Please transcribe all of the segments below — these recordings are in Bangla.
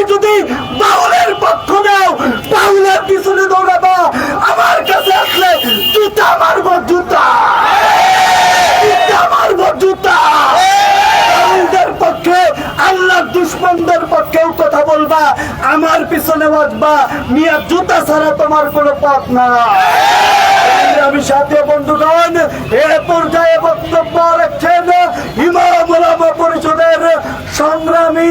তুমি যদি বাউলের পক্ষ নাও, বাউলের পিছনে দৌড়াবা। আমার কাছে আসলে জুতা মারবো, জুতা। জুতা মারবো, জুতা। আমার পিছনে বাঁচবা মিয়া, জুতা ছাড়া তোমার কোনো পথ না। আমি সাথে, বন্ধুগণ, এ পর্যায়ে বক্তব্য রাখছেন ইমাম পরিষদের সংগ্রামী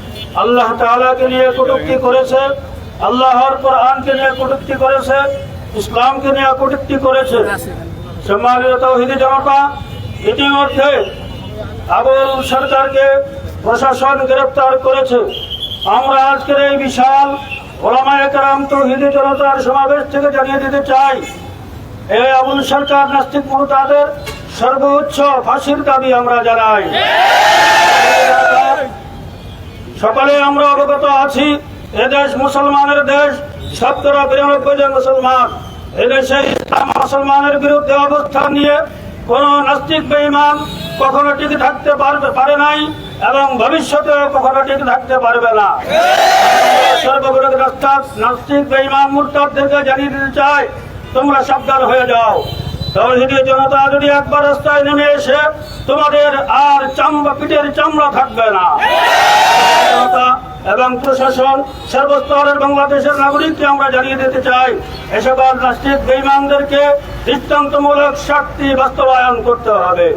আল্লাহ তাআলাকে নিয়ে কটূক্তি করেছে, আল্লাহর কোরআনকে নিয়ে কটূক্তি করেছে, ইসলামকে নিয়ে কটূক্তি করেছে। সম্মানিত তৌহিদি জনতা ইতিমধ্যে আবুল সরকারকে প্রশাসন গ্রেপ্তার করেছে। আমরা আজকের এই বিশাল ওলামায় কেরাম তৌহিদি জনতার সমাবেশ থেকে জানিয়ে দিতে চাই এই আবুল সরকার নাস্তিক মুরতাদের সর্বোচ্চ ফাঁসির দাবি আমরা জানাই। সকলে আমরা অবগত আছি এদেশ মুসলমানের দেশ শতকরা বিরানব্বই জন মুসলমান। এদেশে ইসলাম মুসলমানের বিরুদ্ধে অবস্থান নিয়ে কোন নাস্তিক বেঈমান কখনো টিকে থাকতে পারবে, পারে নাই এবং ভবিষ্যতেও কখনো টিকে থাকতে পারবে না। সর্ববিরোধী রাস্তা নাস্তিক বেঈমান মুরতাদদেরকে জানিয়ে দিতে চাই, তোমরা সাবধান হয়ে যাও। তৌহিদি জনতা যদি একবার রাস্তায় নেমে এসে তোমাদের আর চামড়া পিঠের চামড়া থাকবে না। জনতা এবং প্রশাসন সর্বস্তরের বাংলাদেশের নাগরিককে আমরা জানিয়ে দিতে চাই এসব রাষ্ট্রের বেইমানদেরকে দৃষ্টান্তমূলক শক্তি বাস্তবায়ন করতে হবে।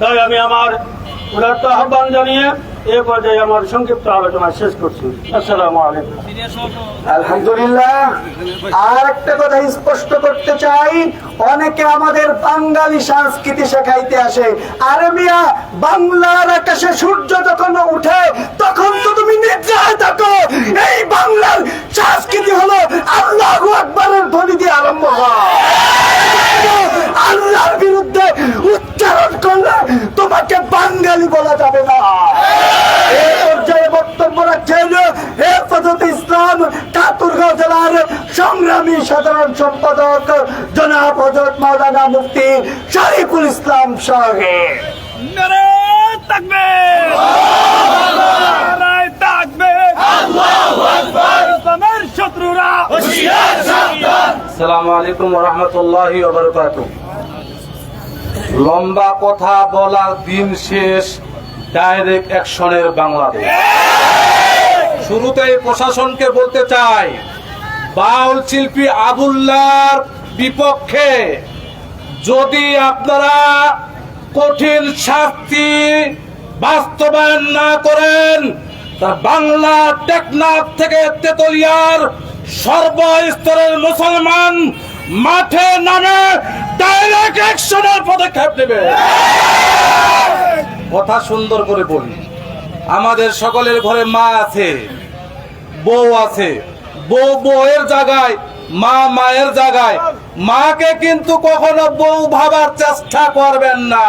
তাই আমি আমার উদাত্ত আহ্বান জানিয়ে এ পর্যায়ে আমার সংক্ষিপ্ত আলোচনা শেষ করছি। আলহামদুলিল্লাহ, আর একটা কথা স্পষ্ট করতে চাই, অনেকে আমাদের বাঙালি সংস্কৃতি শেখাইতে আসে। আরে বাংলার আকাশে সূর্য যখন উঠে, তখন তো তুমি নিদ্রায় থাকো এই বাংলার সংস্কৃতি হলো আল্লাহ আকবরের ধ্বনি দিয়ে আরম্ভ হয় আল্লাহর বিরুদ্ধে উচ্চারণ করলে তোমাকে বাঙালি বলা যাবে না এই পর্যায়ে বক্তব্য রাখছেন হেফাজত ইসলাম ঠাকুরগাঁও জেলার সংগ্রামী সাধারণ সম্পাদক জনাব হজরত মাওলানা মুফতি শরীফুল ইসলাম সাহেব। আসসালামু আলাইকুম রহমতুল্লাহ লম্বা কথা বলার দিন শেষ ডাইরেক্ট অ্যাকশনের বাংলাদেশ। শুরুতেই প্রশাসনকে বলতে চাই বাউল শিল্পী আবুল্লার বিপক্ষে যদি আপনারা কঠিন শাস্তি বাস্তবায়ন না করেন, তা বাংলা টেকনাফ থেকে তেতুলিয়ার সর্বস্তরের মুসলমান মাঠে নামে ডাইরেক্ট অ্যাকশনের পদক্ষেপ নেবে। কথা সুন্দর করে বলি। আমাদের সকলের ঘরে মা আছে, বউ আছে। বউ বউয়ের জায়গায়, মা মায়ের জায়গায়। মাকে কিন্তু কখনো বউ ভাবার চেষ্টা করবেন না।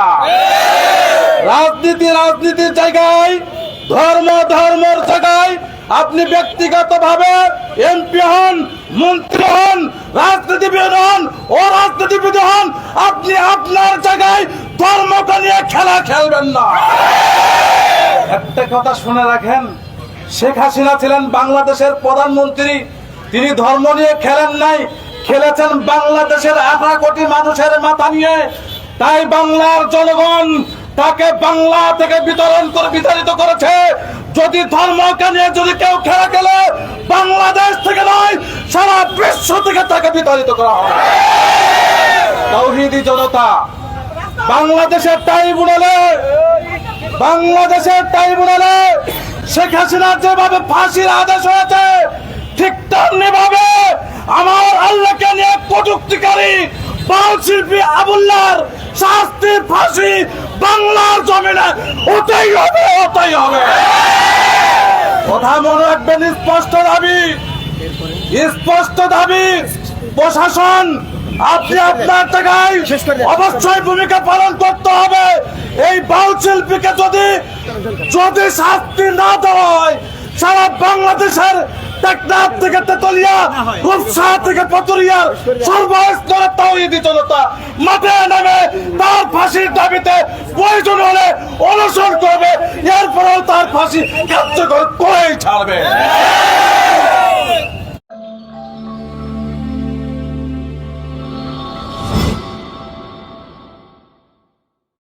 রাজনীতি রাজনীতির জায়গায়, ধর্ম ধর্মের জায়গায় আপনি ব্যক্তিগত ভাবে এমপি হন, মন্ত্রী হন, রাজনীতিবিদ হন ও রাজনীতিবিদ হন, আপনি আপনার জায়গায় ধর্মকে নিয়ে খেলা খেলবেন না। একটা কথা শুনে রাখেন শেখ হাসিনা ছিলেন বাংলাদেশের প্রধানমন্ত্রী। তিনি ধর্ম নিয়ে খেলেন নাই, খেলেছেন বাংলাদেশের আঠারো কোটি মানুষের মাথা নিয়ে। তাই বাংলার জনগণ তাকে বাংলা থেকে বিতরণ করে বিতাড়িত করেছে। যদি ধর্মকে নিয়ে যদি কেউ খেলা খেলে, বাংলাদেশ থেকে নয়, সারা বিশ্ব থেকে তাকে বিতাড়িত করা হবে। তৌহিদি জনতা, বাংলাদেশের ট্রাইব্যুনালে বাংলাদেশের ট্রাইব্যুনালে শেখ হাসিনার যেভাবে ফাঁসির আদেশ হয়েছে, ঠিক তেমনি ভাবে আমার আল্লাহকে নিয়ে কটুক্তিকারী বাউল শিল্পী আবুল্লার শাস্তি ফাঁসি বাংলার জমিনে ওটাই হবে ওটাই হবে। কথা মনে রাখবেন, স্পষ্ট দাবি স্পষ্ট দাবি, প্রশাসন আপনি আপনার জায়গায় অবশ্যই ভূমিকা পালন করতে হবে। এই বাউল শিল্পীকে যদি যদি শাস্তি না দেওয়া হয় সারা বাংলাদেশের টেকনাফ থেকে তেতুলিয়া রূপসা থেকে পতুরিয়ার সর্বস্তরে তাওহিদি জনতা মাঠে নামে তার ফাঁসির দাবিতে প্রয়োজন হলে অনশন করবে। এরপরেও তার ফাঁসি কার্যকর করেই ছাড়বে।